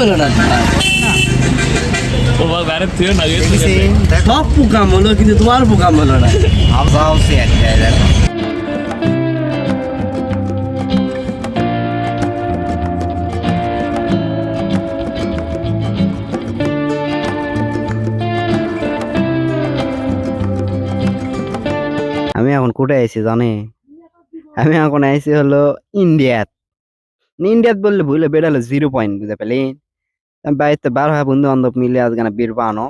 হলো না। সব পোকাম হলো কিন্তু তোমার পোকাম হলো না। আমি এখন কোথায় আইছি জানে? আমি এখন আইছি হলো ইন্ডিয়াত। ইন্ডিয়াত বললে ভুলে বেড়ালো জিরো পয়েন্ট বুঝতে পেলি? আমি বাড়িতে বার হয় বন্ধু বান্ধব মিলে আজকে বীর বানো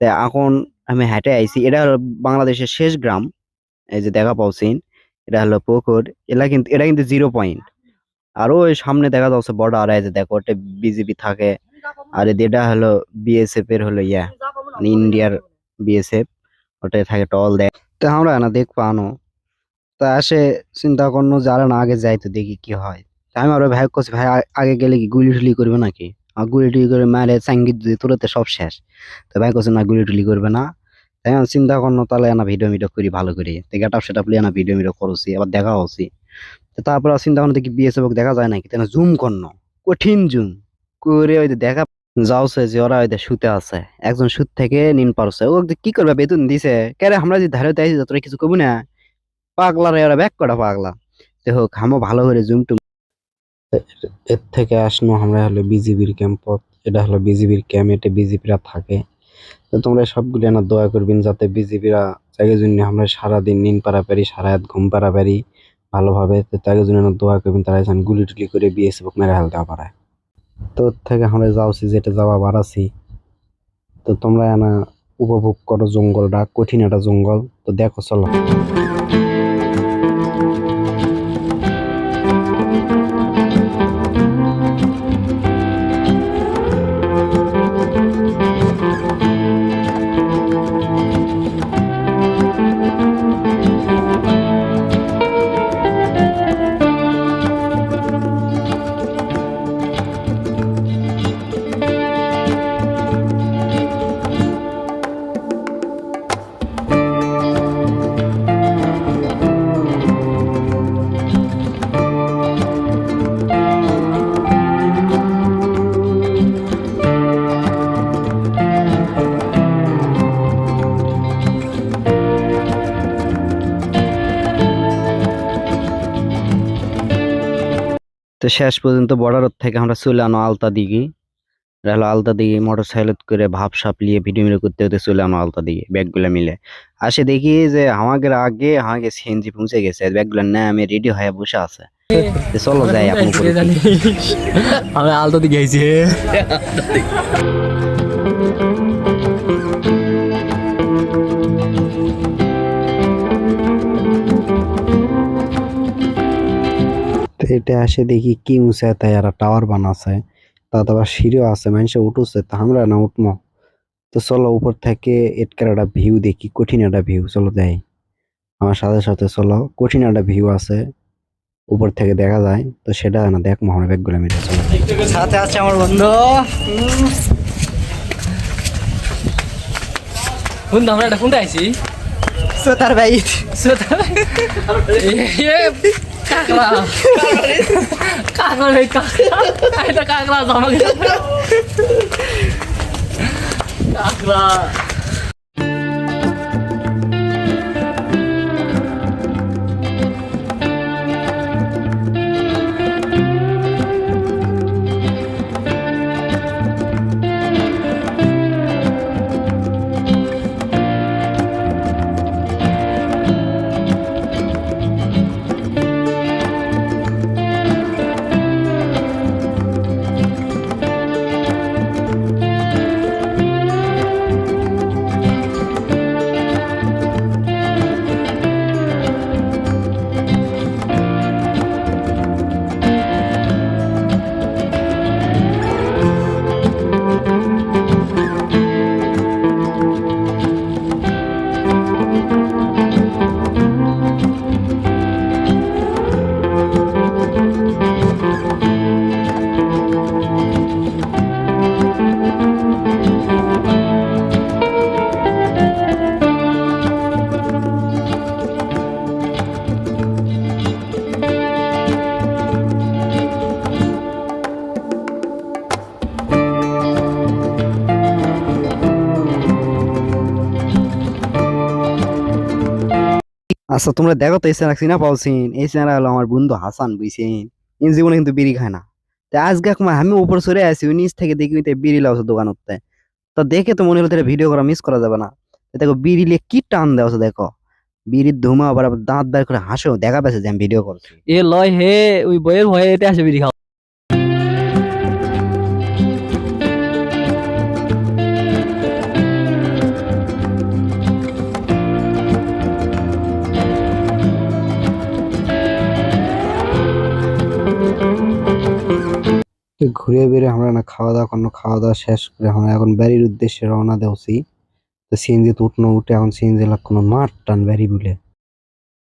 তা এখন আমি হেঁটে আইছি। এটা হলো বাংলাদেশের শেষ গ্রাম। এই যে দেখা পাওছিন এটা হলো পুকুর। এটা কিন্তু এটা কিন্তু জিরো পয়েন্ট আর ওই সামনে দেখা যাচ্ছে বর্ডার এই যে দেখো ওটা বিজেপি থাকে। আর এটা হলো বিএসএফ এর হলো ইয়া মানে ইন্ডিয়ার বিএসএফ ওটাই থাকে টল দেয় তো আমরা না দেখ পানো তা আসে চিন্তা করল যে আরে না আগে যাই তো দেখি কি হয়। আমি আরও ভাই করছি ভাই আগে গেলে কি গুলি টুলি করবে নাকি? আর গুলি টুলি করে মারে চাঙ্গিত দিয়ে তুলতে সব শেষ। তো ভাই করছে না, গুলি টুলি করবে না। তাই চিন্তা করল তাহলে না ভিডিও মিডিও করি, ভালো করে। তো গেট আপ সেট আপ লিয়ে না ভিডিও মিডিও করছি, আবার দেখা হচ্ছি তো তারপর চিন্তা করল দেখি বিএসএফ দেখা যায় নাকি? তাই জুম করল। কঠিন জুম করে ওই দেখা যাওছে যে ওরা ওই শুতে আছে। একজন সুদ থেকে নিন পারছে। ও কি করবে? বেতন দিছে। কেরে আমরা যে ধারে তাইছি তোরা কিছু কবি না? পাগলা রে, ওরা ব্যাক করা পাগলা। তো হোক, আমও ভালো করে জুম টুম এর থেকে আসনো আমরা হলো বিজিবির ক্যাম্পত এটা হলো বিজিবির ক্যাম্প এটা বিজিবিরা থাকে। তো তোমরা সবগুলি না দোয়া করবেন যাতে বিজিবিরা তাকে জন্য আমরা সারাদিন নিন পারা পারি সারা রাত ঘুম পারা পারি ভালোভাবে। তো তাকে জন্য না দোয়া করবেন, তারা যেন গুলি টুলি করে বিএসএফ মেরে হেলতে পারে। তো থেকে আমরা যাওছি যেটা যাওয়া বাড়াছি তো তোমরা না উপভোগ করো জঙ্গলটা, কঠিন একটা জঙ্গল। তো দেখো, চলো। তো শেষ পর্যন্ত বর্ডার থেকে আমরা চলে আনো আলতা দিঘি। হলো আলতা দিঘি মোটর সাইকেল করে ভাব সাপ নিয়ে ভিডিও মিলে করতে করতে চলে আনো আলতা দিঘি, ব্যাগগুলো মিলে। আসে দেখি যে আমাদের আগে আমাকে সিএনজি পৌঁছে গেছে ব্যাগগুলো না আমি রেডি হয়ে বসে আছে। চলো যাই, আপনি উপরে দিকে। আমি আলতা দিঘি আইছি। এটা আসে দেখি কি উঁচা তাই আর টাওয়ার বানাছে। তাতে আবার সিঁড়িও আছে মানুষে উঠুছে তা আমরা না উঠবো তো চলো উপর থেকে এটকার একটা ভিউ দেখি কঠিন একটা ভিউ চলো দেয় আমার সাথে সাথে চলো কঠিন একটা ভিউ আছে উপর থেকে দেখা যায় তো সেটা না দেখ মোহন ব্যাগগুলো মিলে চলো। সাথে আছে আমার বন্ধু। বন্ধু আমরা এটা কোনটা আইছি? সোতার ভাই কাকড়া কাকড়া কাকড়া এটা কাকড়া জমা কাকড়া আচ্ছা তোমরা দেখো তো এই চেনা চিনা পাওছেন এই চেনা হলো আমার বন্ধু হাসান, বুঝছেন? ইন জীবনে কিন্তু বিড়ি খায় না। তা আজকে আমি উপর সরে আসি নিচ থেকে দেখি বিড়ি লাগাচ্ছে দোকান উঠতে তো। দেখে তো মনে হলো তাহলে ভিডিও করা মিস করা যাবে না। দেখো, বিড়ি লিয়ে কি টান দেওয়া দেখো। বিড়ির ধুমা আবার দাঁত বের করে হাসো দেখা পেয়েছে যে আমি ভিডিও করছি। এ লয় হে, ওই বইয়ের ভয়ে এটা আসে বিড়ি খাও ঘুরে বেড়ে আমরা না খাওয়া দাওয়া কোনো খাওয়া দাওয়া শেষ করে আমরা এখন বাড়ির উদ্দেশ্যে রওনা দেওছি। তো সিএনজি তো উঠনো, উঠে এখন সিএনজি লাগ কোনো মাঠ টান বাড়ি বলে।